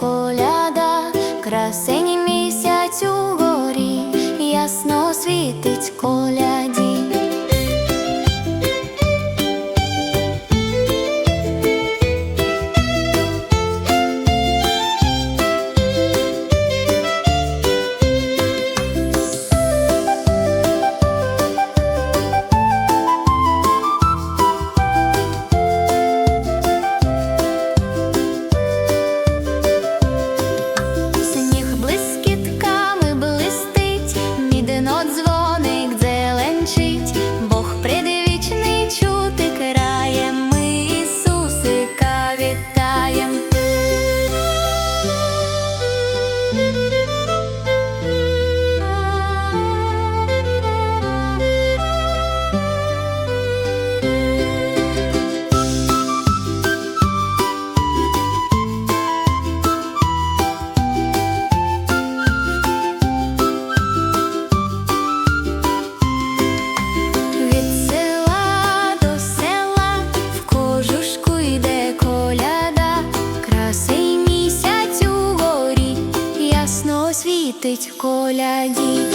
коляда, красені місяць у горі, ясно світить коля. мітить коляді.